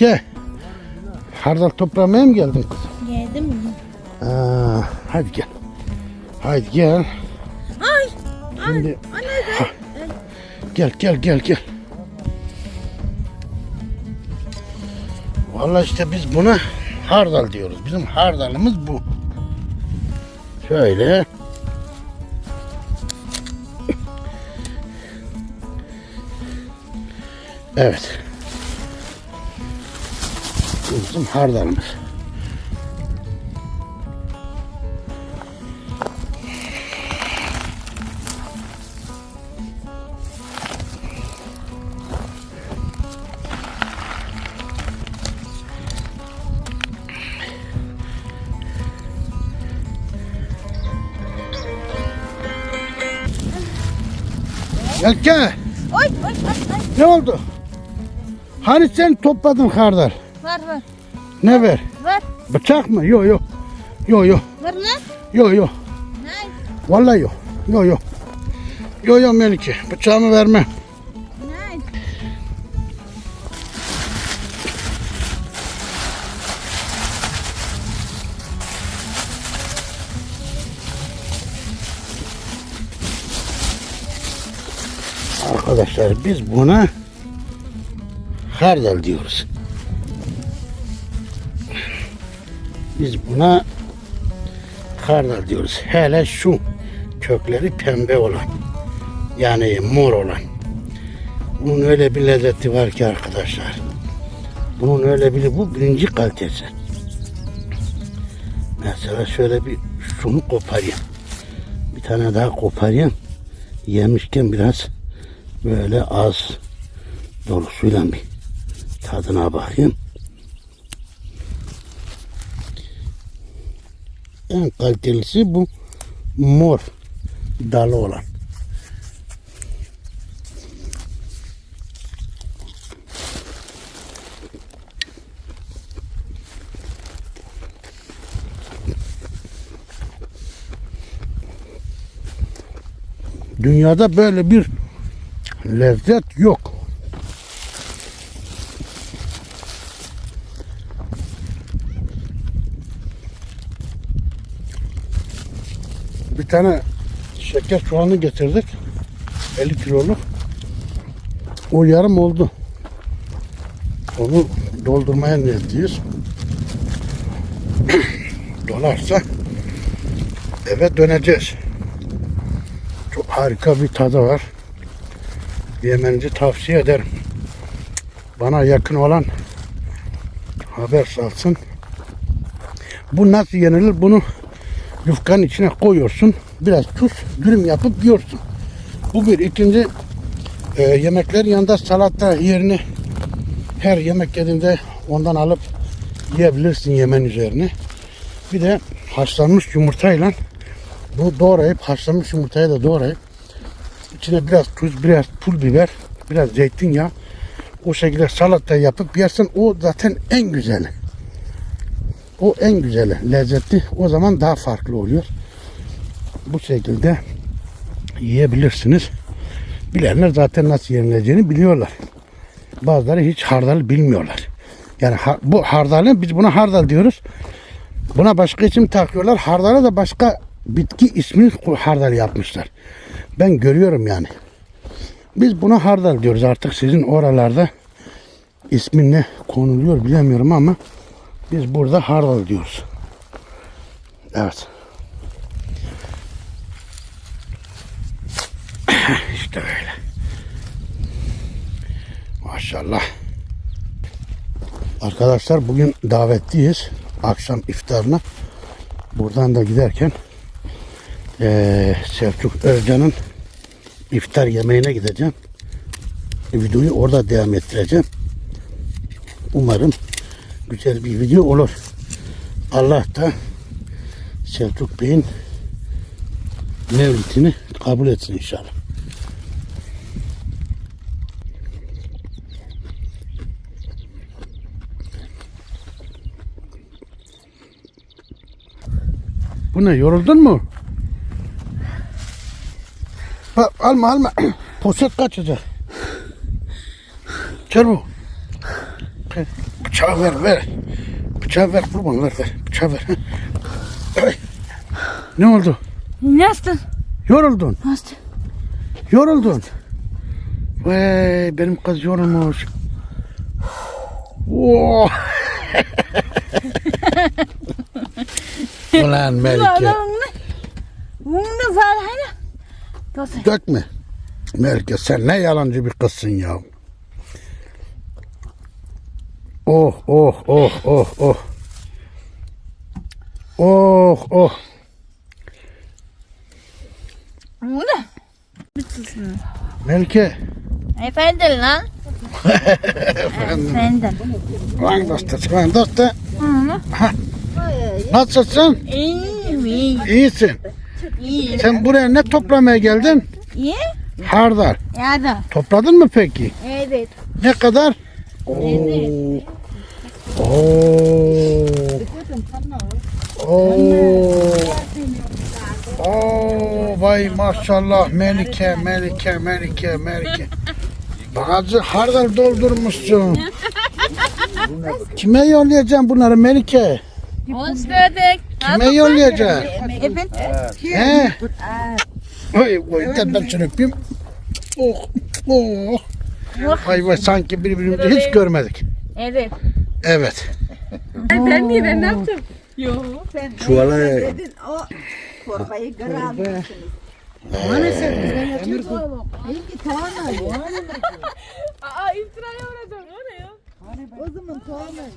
Melike. Hardal toplamaya mı geldin kızım? Mi? Aa, hadi gel. Hadi gel. Ay. Şimdi Anne be. gel gel gel gel. Vallahi işte biz buna hardal diyoruz. Bizim hardalımız bu. Şöyle. Evet. Bizim hardalımız. Melike Oy oy oy oy. ne oldu? Hani sen topladın hardal? Var var. Ne ver? Var. Bıçak mı? Yok yok. Yok yok. Var ne? Yok yok. Ne? Vallahi yok. Yok yok. Yok yok Melike. Bıçağımı vermem. Ne? Arkadaşlar biz buna hardal diyoruz. Biz buna hardal diyoruz. Hele şu kökleri pembe olan. Yani mor olan. Bunun öyle bir lezzeti var ki arkadaşlar. Bunun öyle bir bu birinci kalitesi. Mesela şöyle bir şunu koparayım. Bir tane daha koparayım. Yemişken biraz böyle az dolusuyla bir tadına bakayım. En kalitelisi bu mor dalı olan. Dünyada böyle bir lezzet yok. Bir tane şeker soğanı getirdik. 50 kiloluk. O yarım oldu. Onu doldurmaya niyetliyiz. Dolarsa eve döneceğiz. Çok harika bir tadı var. Yemenizi tavsiye ederim. Bana yakın olan haber salsın. Bu nasıl yenilir? Bunu yufkanın içine koyuyorsun. Biraz tuz, dürüm yapıp yiyorsun. Bu bir. ikinci e, yemeklerin yanında salata yerini her yemek yediğinde ondan alıp yiyebilirsin yemen üzerine. Bir de haşlanmış yumurtayla bu doğrayıp haşlanmış yumurtayı da doğrayıp içine biraz tuz, biraz pul biber, biraz zeytinyağı o şekilde salata yapıp yersen o zaten en güzeli. O en güzeli, lezzetli. O zaman daha farklı oluyor. Bu şekilde yiyebilirsiniz. Bilenler zaten nasıl yenileceğini biliyorlar. Bazıları hiç hardal bilmiyorlar. Yani bu hardalı biz buna hardal diyoruz. Buna başka isim takıyorlar. Hardala da başka bitki ismi hardal yapmışlar. Ben görüyorum yani. Biz buna hardal diyoruz. Artık sizin oralarda ismi ne konuluyor bilemiyorum ama biz burada hardal diyoruz. Evet. işte böyle. Maşallah. Arkadaşlar bugün davetliyiz. Akşam iftarına. Buradan da giderken eee Selçuk Özcan'ın iftar yemeğine gideceğim. Videoyu orada devam ettireceğim. Umarım güzel bir video olur. Allah da Selçuk Bey'in mevlidini kabul etsin inşallah. Bu ne yoruldun mu? Bak alma alma. Poşet kaçacak. Çabuk. Bıçağı ver ver. Bıçağı ver kurban ver ver. Bıçağı ver. Ne oldu? Nasıl? Yoruldun. Nasıl? Yoruldun. Vay benim kız yorulmuş. Oh. Ulan Melike. Bunu. Nasıl? Dökme. Melike sen ne yalancı bir kızsın ya. Oh oh oh oh oh. Oh oh. Bu ne? Bitsin. Melike. Efendim lan. Efendim. Lan dostu, lan dostu. Hı. Nasılsın? İyi, iyi, İyisin. iyi. Sen buraya ne toplamaya geldin? İyi? Hardal. Ya da. Topladın mı peki? Evet. Ne kadar? Oo. Oo. Oo. Oo. Vay maşallah Melike, Melike, Melike, Melike. Bazı hardal doldurmuşsun. Kime yollayacaksın bunları Melike? Hoş gördük. Kime yollayacaksın? Efendim? He? Oy, oy, ben seni öpeyim. Oh, oh. Vay vay sanki birbirimizi hiç görmedik. Evet. Evet. Ben niye ben ne yaptım? Çuvala Dedin o torbayı kırarmışsınız. Aa iftiraya uğradım. O ne ya? O zaman soğanı